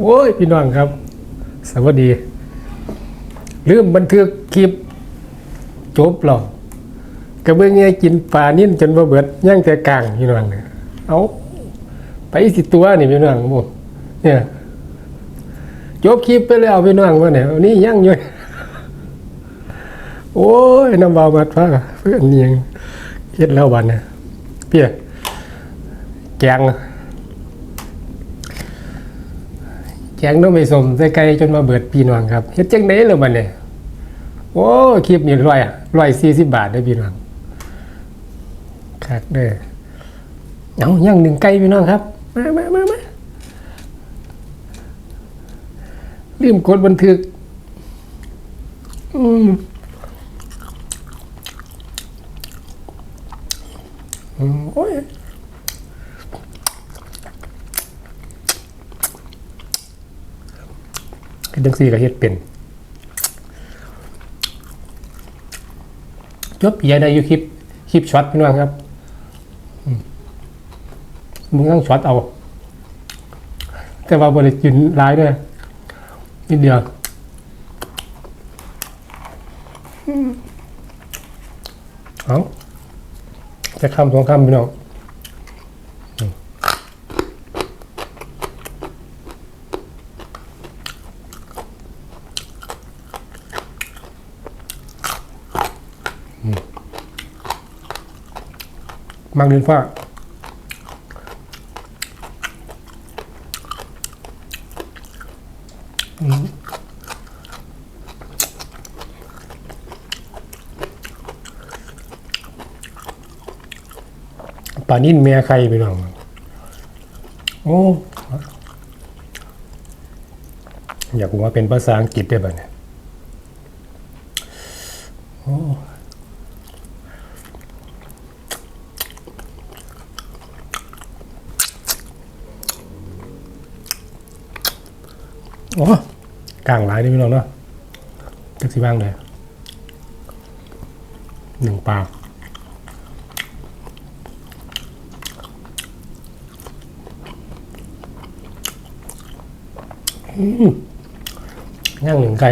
โอ้ยพี่น้องครับ สวัสดี ลืมบันทึกคลิป จบหรอกระเบื้องไงกินปลานิ่นจนบ่เบิดย่างแต่กลางพี่น้องเนี่ยเอาไปสิตัวนี่พี่น้องหมเนี่ยจบคลิปไปแล้วพี่น้องว่าเนี่ยนี่ยังอยู่โอ้ยน้ำเบามาฟ้าเพื่อนเนียงเฮ็ดแล้ววันเนี่ยเปี้ยแกง แกงต้องไปสมใส่ไก่จนมาเบิดพี่น้องครับเฮ็ดจังได๋ล่ะมันเนี่ยโอ้คลิปนี้ร้อยร้อยสี่สิบบาทได้พี่น้องคักเด้อเอาย่างหนึ่งไก่พี่น้องครับ มามามามาลืมกดบันทึก อืมอืมโอ้ยเฮ็ด จังซี่ก็เฮ็ดเป็นจบยายได้อยู่คลิปคลิปช็อตพี่น้องครับมึงต้องช็อตเอา แต่ว่าบริจินร้ายด้วยนิดเดียวอืมเอาจะคำสองคำพี่น้อง มังเรียนฟ้าปลานิ่นเมียใครไปน้องโอ้ อยากว่าเป็นภาษาอังกฤษได้ป่ะเนี่ยโอ้ โอ้กลางหลายนี่พี่น้องเนาะจักสิบ้างเลยหนึ่งปลาย่างหนึ่งไก่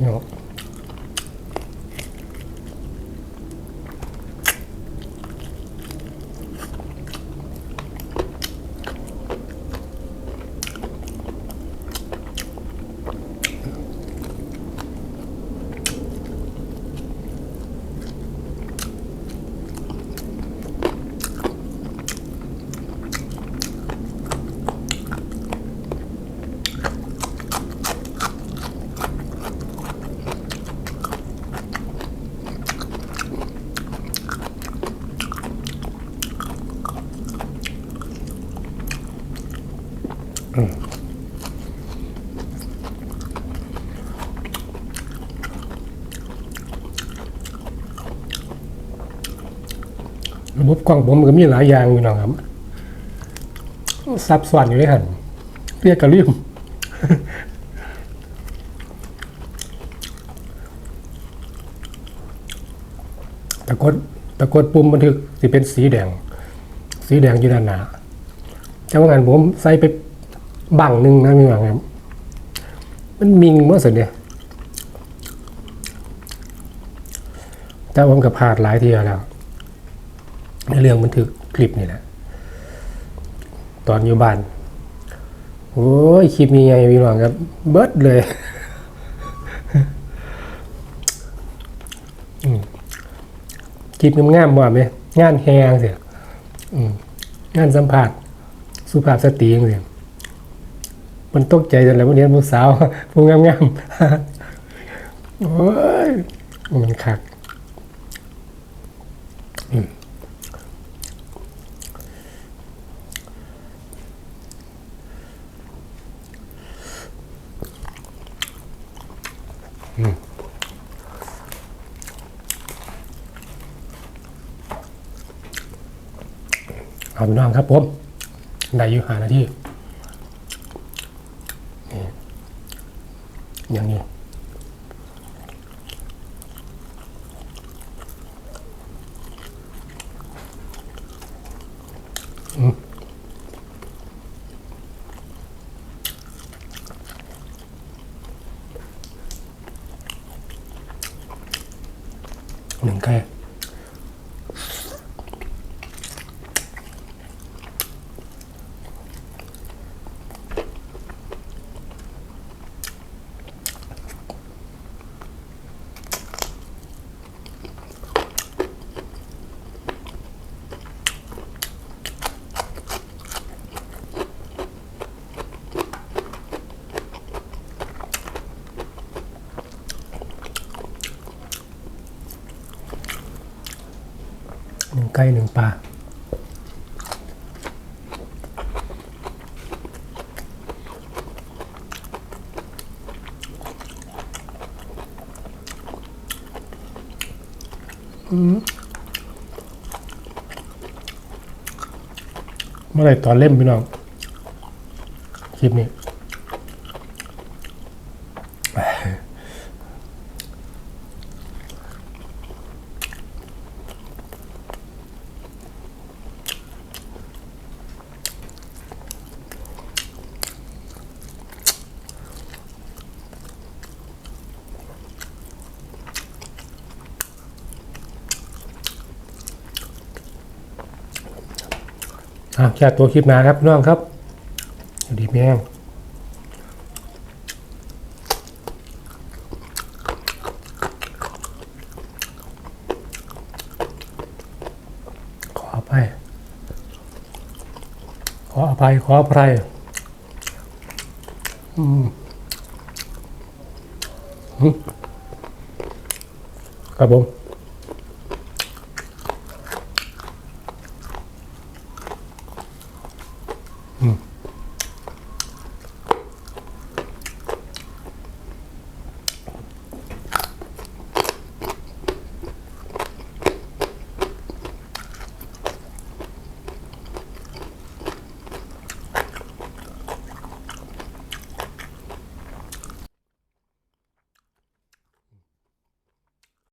เนา ระบบกล้องผมมันก็มีหลายอย่างอยู่นะครับ ซับซ้อนอยู่เลยหันเรียกกระลืมตะกดตะกดปุ่มบันทึกสิเป็นสีแดง สีแดงอยู่ด้านหน้าแต่ว่างานผมใส่ไป บังหนึ่งนะพี่หวังครับมันมิงเมื่อสุดเนี่ยแต่ผมกับพลาดหลายทีแล้วในเรื่องบันทึกคลิปนี่แหละ ตอนอยู่บ้านโอ้ยคลิปมีไงพี่น้องครับ เบิดเลยคลิปงามๆว่าไหมงานแฮงเสียงานสัมผัสสุภาพสตรีเสีย มันตกใจจนแล้ววันนี้ผู้สาวผู้งามๆโอ้ยมันคักเอาพี่น้องครับผม ได้อยู่หานาที อย่างนี้หนึ่งแค่ ไก่หนึ่งปลาอืมเมื่อไรตอนเล่มพี่น้อง คลิปนี้ อะ แค่ตัวคลิปหนาครับน้องครับสวัสดีแม่งขออภัยขออภัยขออภัยอืมครับผม